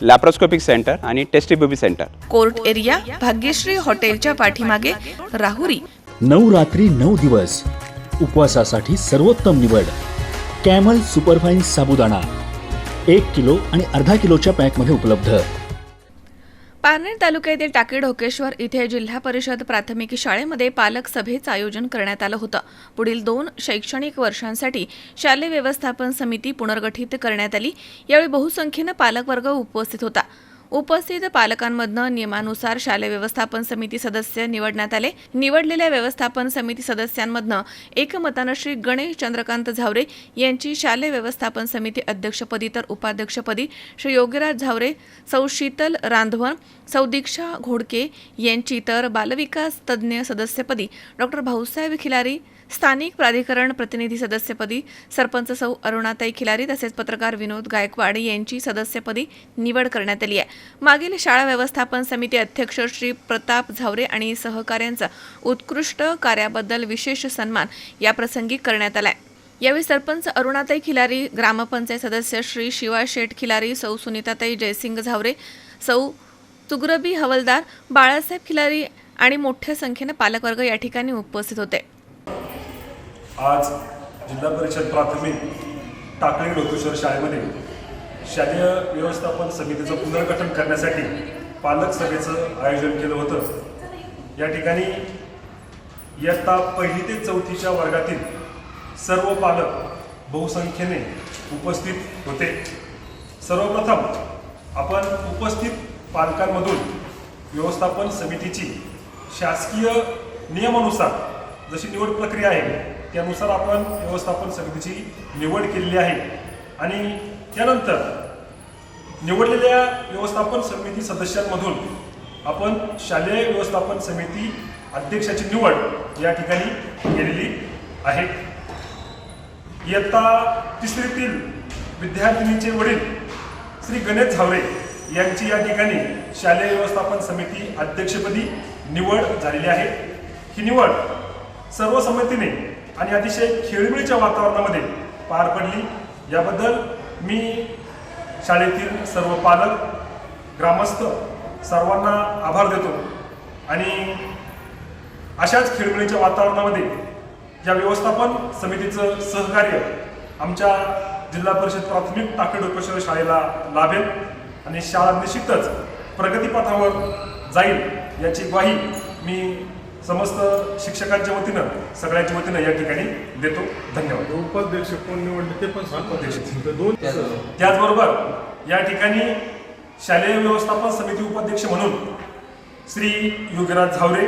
Laparoscopic centre आणि test tube baby centre court area Bhagyashree हॉटेलच्या पाठीमागे राहुरी. नऊ रात्री नऊ दिवस. उपवासासाठी सर्वोत्तम निवड. Camel superfine sabudana. एक किलो आणि अर्धा किलोच्या पॅकमध्ये उपलब्ध. पारनेर तालुक्यातील टाकी ढोकेश्वर इथे जिल्हा परिषद प्राथमिक शाळेमध्ये पालक सभेचं आयोजन करण्यात आलं होतं. पुढील दोन शैक्षणिक वर्षांसाठी शालेय व्यवस्थापन समिती पुनर्गठित करण्यात आली. यावेळी बहुसंख्येनं पालकवर्ग उपस्थित होता. उपस्थित पालकांमधनं नियमानुसार शालेय व्यवस्थापन समिती सदस्य निवडण्यात आले. निवडलेल्या व्यवस्थापन समिती सदस्यांमधनं एकमतानं श्री गणेश चंद्रकांत झावरे यांची शालेय व्यवस्थापन समिती अध्यक्षपदी तर उपाध्यक्षपदी श्री योगीराज झावरे सौ शीतल रांधवन सौ दीक्षा घोडके यांची तर बालविकास तज्ज्ञ सदस्यपदी डॉक्टर भाऊसाहेब खिलारी स्थानिक प्राधिकरण प्रतिनिधी सदस्यपदी सरपंच सौ अरुणाताई खिलारी तसेच पत्रकार विनोद गायकवाड यांची सदस्यपदी निवड करण्यात आली आहे. मागील शाळा व्यवस्थापन समिती अध्यक्ष श्री प्रताप झावरे आणि सहकाऱ्यांचा उत्कृष्ट कार्याबद्दल विशेष सन्मान या प्रसंगी करण्यात आलाय. यावेळी सरपंच अरुणाताई खिलारी ग्रामपंचायत सदस्य श्री शिवा शेठ खिलारी सौ सुनीताताई जयसिंग झावरे सौ तुगरबी हवलदार बाळासाहेब खिलारी आणि मोठ्या संख्येनं पालकवर्ग या ठिकाणी उपस्थित होते. आज जिल्हा परिषद प्राथमिक टाकळी लोकेश्वर शाळेमध्ये शालेय व्यवस्थापन समितीचं पुनर्गठन करण्यासाठी पालक सभेचं आयोजन केलं होतं. या ठिकाणी इयत्ता पहिली ते चौथीच्या वर्गातील सर्व पालक बहुसंख्येने उपस्थित होते. सर्वप्रथम आपण उपस्थित पालकांमधून व्यवस्थापन समितीची शासकीय नियमानुसार जशी निवड प्रक्रिया आहे त्यानुसार आपण व्यवस्थापन समितीची निवड केलेली आहे. आणि त्यानंतर निवडलेल्या व्यवस्थापन समिती सदस्यांमधून आपण शालेय व्यवस्थापन समिती अध्यक्षाची निवड या ठिकाणी केलेली आहे. इयत्ता तिसरीतील विद्यार्थिनीचे वडील श्री गणेश झावरे यांची या ठिकाणी शालेय व्यवस्थापन समिती अध्यक्षपदी निवड झालेली आहे. ही निवड सर्वसंमतीने आणि अतिशय खेळमिळीच्या वातावरणामध्ये पार पडली. याबद्दल मी शाळेतील सर्व पालक ग्रामस्थ सर्वांना आभार देतो. आणि अशाच खेळमेळीच्या वातावरणामध्ये या व्यवस्थापन समितीचं सहकार्य आमच्या जिल्हा परिषद प्राथमिक टाकेडोपेश्वर शाळेला लाभेल आणि शाळा निश्चितच प्रगतीपथावर जाईल याची ग्वाही मी समस्त शिक्षकांच्या वतीनं सगळ्यांच्या वतीनं या ठिकाणी देतो धन्यवाद. उपाध्यक्ष कोण निवडले ते पण सांगतो दोन त्याचबरोबर या ठिकाणी शालेय व्यवस्थापन समिती उपाध्यक्ष म्हणून श्री योगीराज झावरे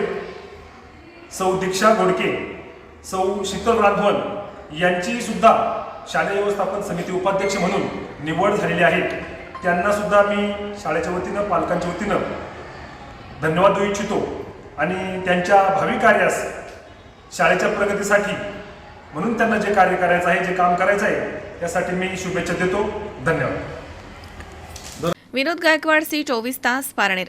सौ दीक्षा गोडके सौ शीतल राघवन यांची सुद्धा शालेय व्यवस्थापन समिती उपाध्यक्ष म्हणून निवड झालेली आहे. त्यांना सुद्धा मी शाळेच्या वतीनं पालकांच्या वतीनं धन्यवाद देऊ इच्छितो. आणि त्यांच्या भावी कार्यास शाळेच्या प्रगतीसाठी म्हणून त्यांना जे कार्य करायचं आहे जे काम करायचं आहे त्यासाठी मी शुभेच्छा देतो. धन्यवाद. विनोद गायकवाड सी चोवीस तास पारनेर.